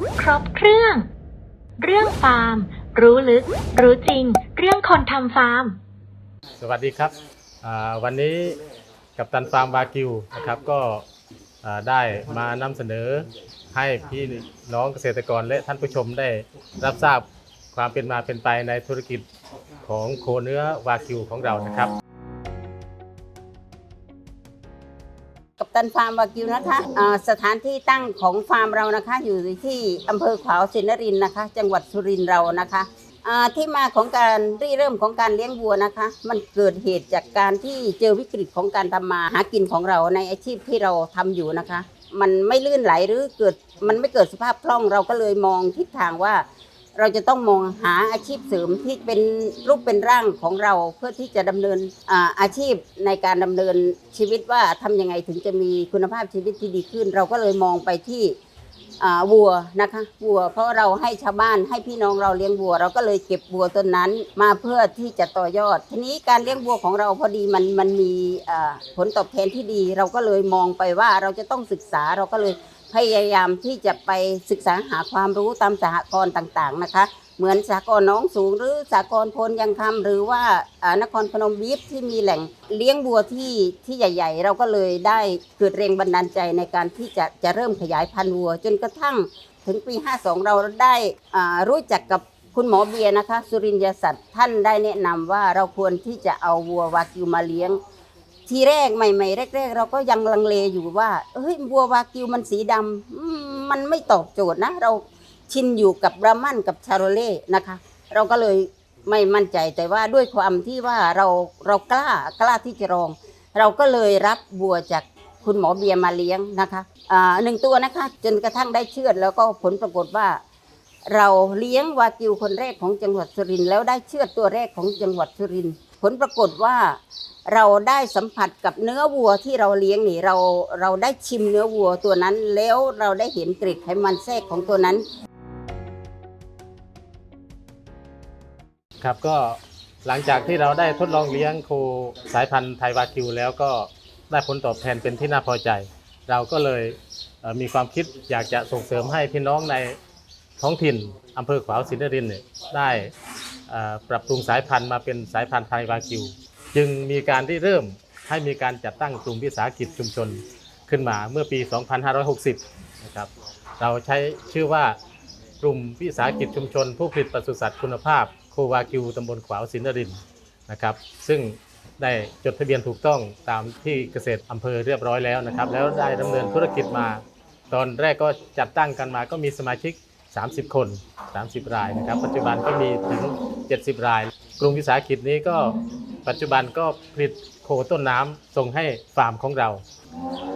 ครบเครื่อง เรื่องฟาร์ม รู้ลึก รู้จริง เรื่องคนทำฟาร์ม สวัสดีครับอ่าวันนี้กับตันฟาร์มวากิวนะครับก็อ่าได้มานำเสนอให้พี่น้องเกษตรกรและท่านผู้ชมได้รับทราบความเป็นมาเป็นไปในธุรกิจของโคเนื้อวากิวของเรานะครับ ตันฟาร์มวากิวนะคะอ่าสถานที่ตั้งของฟาร์มเรานะคะ อยู่ที่อำเภอขวาวสินนรินทร์นะคะ จังหวัดสุรินทร์เรานะคะอ่าที่มาของการริเริ่มของการเลี้ยงวัวนะคะ มันเกิดเหตุจากการที่เจอวิกฤตของการทำมาหากินของเราในอาชีพที่เราทำอยู่นะคะ มันไม่ลื่นไหลหรือเกิดมันไม่เกิดสภาพคล่องเราก็เลยมองทิศทางว่า เราจะต้องมองหาอาชีพเสริมที่เป็นรูปเป็นร่างของเราเพื่อที่จะดำเนินอาอาชีพในการดำเนินชีวิตว่าทำยังไงถึงจะมีคุณภาพชีวิตที่ดีขึ้น เราก็เลยมองไปที่วัวนะคะวัวเพราะเราให้ชาวบ้านให้พี่น้องเราเลี้ยงวัว เราก็เลยเก็บวัวต้นนั้นมาเพื่อที่จะต่อยอด ทีนี้การเลี้ยงวัวของเราพอดีมันมันมีผลตอบแทนที่ดี เราก็เลยมองไปว่าเราจะต้องศึกษาเราก็เลย พยายามที่จะไปศึกษาหาความรู้ตามสหกรณ์ต่างๆนะคะ เหมือนสหกรณ์น้องสูงหรือสหกรณ์พลยังคำหรือว่านครพนมบีฟที่มีแหล่งเลี้ยงวัวที่ที่ใหญ่ ๆ เราก็เลยได้เกิดแรงบันดาลใจในการที่จะจะเริ่มขยายพันธุ์วัว จนกระทั่งถึงปี 52 เราได้รู้จักกับคุณหมอเบียร์นะคะ สุรินทร์ยสัตว์ท่านได้แนะนำว่าเราควรที่จะเอาวัววากิวมาเลี้ยง ทีแรกใหม่ๆแรก ๆ เราก็ยังลังเลอยู่ว่าเฮ้ยบัววากิวมันสีดำอืมมันไม่ตอบโจทย์นะ เราชินอยู่กับบรามันกับชาโรเล่นะคะ เราก็เลยไม่มั่นใจแต่ว่าด้วยความที่ว่าเราเรากล้ากล้าที่จะลอง เราก็เลยรับบัวจากคุณหมอเบียร์มาเลี้ยงนะคะอ่าหนึ่งตัวนะคะ จนกระทั่งได้เชือดแล้วก็ผลปรากฏว่า เราเลี้ยงวากิวคนแรกของจังหวัดสุรินทร์แล้วได้เชือดตัวแรกของจังหวัดสุรินทร์ ผลปรากฏว่าเราได้สัมผัสกับเนื้อวัวที่เราเลี้ยงนี่เราเราได้ชิมเนื้อวัวตัวนั้น แล้วเราได้เห็นเกร็ดไขมันแทรกของตัวนั้น ครับก็หลังจากที่เราได้ทดลองเลี้ยงโคสายพันธุ์ไทยวากิวแล้วก็ได้ผลตอบแทนเป็นที่น่าพอใจ เราก็เลยเมีความคิดอยากจะส่งเสริมให้พี่น้องในท้องถิ่นอำเภอขวาวสินนรินทร์เนี่ยได้ ปรับปรุงสายพันธุ์มาเป็นสายพันธุ์ไทยวากิว จึงมีการที่เริ่มให้มีการจัดตั้งกลุ่มวิสาหกิจชุมชนขึ้นมาเมื่อปี 2560 นะครับ เราใช้ชื่อว่ากลุ่มวิสาหกิจชุมชน ผู้ผลิตปศุสัตว์คุณภาพโควากิวตำบลขวาวสินนรินนะครับ ซึ่งได้จดทะเบียนถูกต้องตามที่เกษตรอำเภอเรียบร้อยแล้วนะครับ แล้วได้ดำเนินธุรกิจมา ตอนแรกก็จัดตั้งกันมาก็มีสมาชิก 30 คน 30 รายนะครับ ปัจจุบันก็มีถึง 70 ราย กลุ่มวิสาหกิจนี้ก็ปัจจุบันก็ผลิตโคต้นน้ำส่งให้ฟาร์มของเรา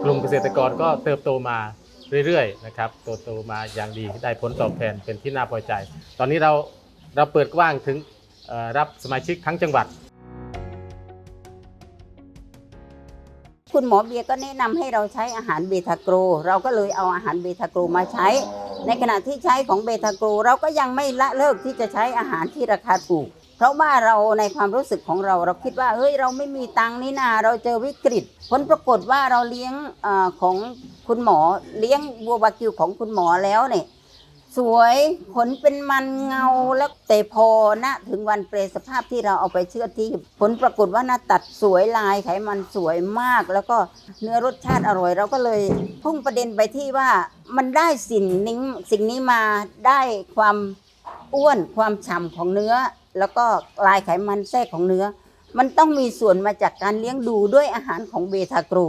กลุ่มเกษตรกรก็เติบโตมาเรื่อยๆนะครับโตโตมาอย่างดีได้ผลตอบแทนเป็นที่น่าพอใจ ตอนนี้เราเราเปิดกว้างถึงรับสมาชิกทั้งจังหวัด คุณหมอเบียก็แนะนำให้เราใช้อาหารเบทาโกร เราก็เลยเอาอาหารเบทาโกรมาใช้ ในขณะที่ใช้ของเบทาโกรเราก็ยังไม่ละเลิกที่จะใช้อาหารที่ราคาถูก เพราะว่าเราในความรู้สึกของเราเราคิดว่าเฮ้ยเราไม่มีตังค์นี่นาเราเจอวิกฤต ผลปรากฏว่าเราเลี้ยงอของคุณหมอเลี้ยงวัววากิวของคุณหมอแล้วเนี่ย สวยขนเป็นมันเงาแล้วแต่พอนะ ถึงวันเปรสภาพที่เราเอาไปเชื่อที่ ผลปรากฏว่าหน้าตัดสวยลายไขมันสวยมาก แล้วก็เนื้อรสชาติอร่อย เราก็เลยพุ่งประเด็นไปที่ว่ามันได้สิ่งนี้สิ่งนี้มาได้ความอ้วนความฉ่ำของเนื้อ แล้วก็ลายไขมันแทรกของเนื้อ มันต้องมีส่วนมาจากการเลี้ยงดูด้วยอาหารของเบทากรู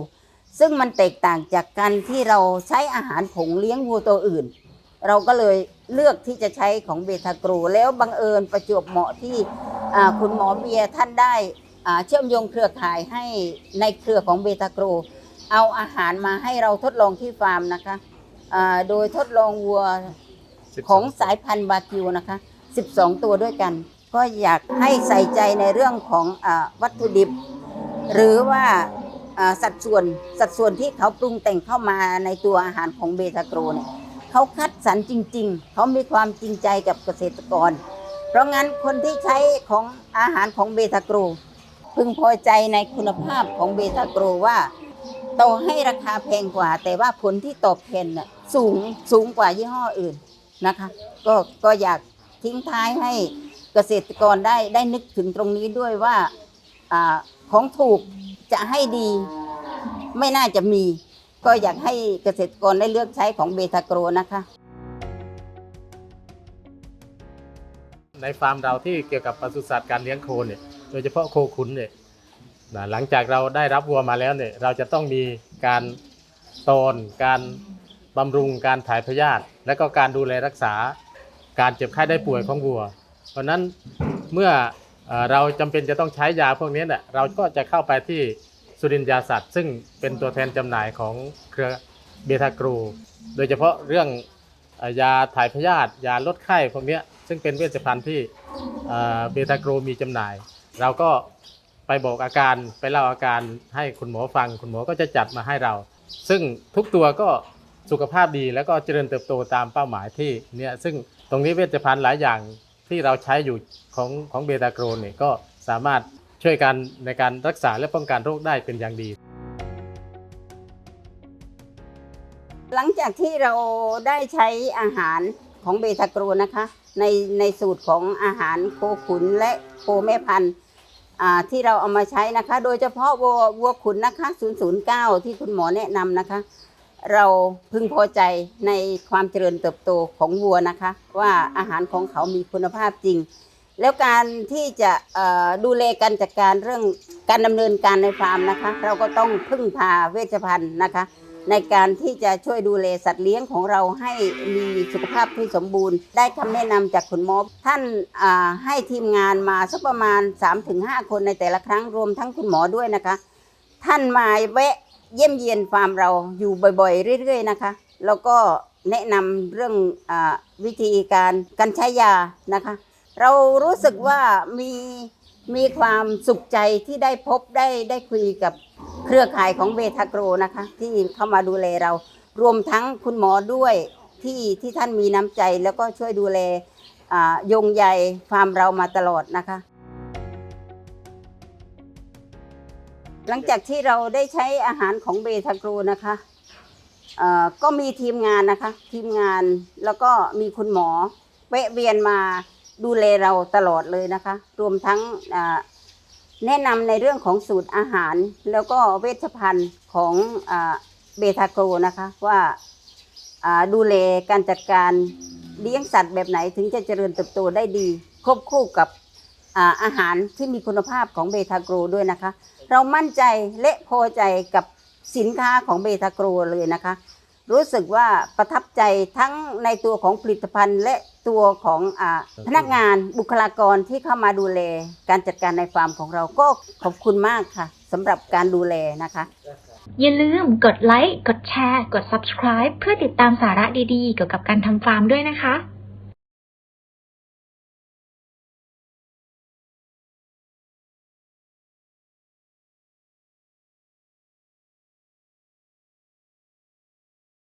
ซึ่งมันแตกต่างจากการที่เราใช้อาหารผงเลี้ยงวัวตัวอื่น เราก็เลยเลือกที่จะใช้ของเบทากรู แล้วบังเอิญประจวบเหมาะที่คุณหมอเบียท่านได้เชื่อมโยงเครือข่ายให้ในเครือของเบทากรู เอาอาหารมาให้เราทดลองที่ฟาร์มนะคะโดยทดลองวัวของสายพันธุ์บากิวนะคะ 12 ตัวด้วยกัน ก็อยากให้ใส่ใจในเรื่องของอวัตถุดิบ หรือว่าสัดส่วนสัดส่วนที่เขาปรุงแต่งเข้ามาในตัวอาหารของเบทากรูเนี่ย เขาคัดสรรจริง ๆ เขามีความจริงใจกับเกษตรกร เพราะงั้นคนที่ใช้ของอาหารของเบตาโกรพึงพอใจในคุณภาพของเบตาโกรว่าโตให้ราคาแพงกว่า แต่ว่าผลที่ตอบแทนน่ะสูงสูงกว่ายี่ห้ออื่นนะคะก็ก็อยากทิ้งท้ายให้เกษตรกรได้ได้นึกถึงตรงนี้ด้วยว่าอของถูกจะให้ดีไม่น่าจะมี ก็อยากให้เกษตรกรได้เลือกใช้ของเบตาโกลนะคะในฟาร์มเราที่เกี่ยวกับปศุสัตว์การเลี้ยงโคเนี่ยโดยเฉพาะโคขุนเนี่ยนะหลังจากเราได้รับวัวมาแล้วเนี่ยเราจะต้องมีการตอนการบำรุงการถ่ายพยาธิและก็การดูแลรักษาการเจ็บไข้ได้ป่วยของวัว เพราะนั้นเมื่อเอ่อเราจำเป็นจะต้องใช้ยาพวกนี้เนี่ยเราก็จะเข้าไปที่ สุรินทยาสัตว์ ซึ่งเป็นตัวแทนจำหน่ายของเครือเบทากรู โดยเฉพาะเรื่องยาถ่ายพยาธิยาลดไข้พวกนี้ซึ่งเป็นเวชภัณฑ์ที่เบทากรูมีจำหน่าย เราก็ไปบอกอาการไปเล่าอาการให้คุณหมอฟัง คุณหมอก็จะจัดมาให้เรา ซึ่งทุกตัวก็สุขภาพดีแล้วก็เจริญเติบโตตามเป้าหมายที่เนี่ยซึ่งตรงนี้เวชภัณฑ์หลายอย่างที่เราใช้อยู่ของของเบตาโกรเนี่ยก็สามารถ ช่วยกันในการรักษาและป้องกันโรคได้เป็นอย่างดี หลังจากที่เราได้ใช้อาหารของเบทากรูนะคะ ในในสูตรของอาหารโคขุนและโคแม่พันธุ์อ่าที่เราเอามาใช้นะคะ โดยเฉพาะวัววัวขุนนะคะ 009 ที่คุณหมอแนะนำนะคะ เราพึงพอใจในความเจริญเติบโตของวัวนะคะ ว่าอาหารของเขามีคุณภาพจริง แล้วการที่จะดูแลการจัดการเรื่องการดำเนินการในฟาร์มนะคะ เราก็ต้องพึ่งพาเวชภัณฑ์นะคะ ในการที่จะช่วยดูแลสัตว์เลี้ยงของเราให้มีสุขภาพที่สมบูรณ์ ได้คำแนะนำจากคุณหมอท่านให้ทีมงานมาสักประมาณ 3-5 คนในแต่ละครั้งรวมทั้งคุณหมอด้วยนะคะ ท่านมาแวะเยี่ยมเยียนฟาร์มเราอยู่บ่อยๆ เรื่อยๆนะคะ แล้วก็แนะนำเรื่องอวิธีการการใช้ยานะคะ เรารู้สึกว่ามีมีความสุขใจที่ได้พบได้ได้คุยกับเครือข่ายของเบทาโกรนะคะ ที่เข้ามาดูแลเรา รวมทั้งคุณหมอด้วยที่ที่ท่านมีน้ำใจ แล้วก็ช่วยดูแลอ่ายงใยฟาร์มเรามาตลอดนะคะ หลังจากที่เราได้ใช้อาหารของเบทาโกรนะคะก็มีทีมงานนะคะ ทีมงานแล้วก็มีคุณหมอแวะเวียนมา ดูแลเราตลอดเลยนะคะ รวมทั้งแนะนำในเรื่องของสูตรอาหาร แล้วก็เวชภัณฑ์ของเบทาโกนะคะว่าดูแลการจัดการเลี้ยงสัตว์แบบไหนถึงจะเจริญเติบโตได้ดีควบคู่กับอาอาหารที่มีคุณภาพของเบทาโกรด้วยนะคะ เรามั่นใจและพอใจกับสินค้าของเบทาโกรเลยนะคะ รู้สึกว่าประทับใจทั้งในตัวของผลิตภัณฑ์และตัวของอาพนักงานบุคลากรที่เข้ามาดูแล การจัดการในฟาร์มของเราก็ขอบคุณมากค่ะสำหรับการดูแลนะคะ อย่าลืมกดไลค์ กดแชร์ กด subscribe เพื่อติดตามสาระดีๆ เกี่ยวกับการทำฟาร์มด้วยนะคะ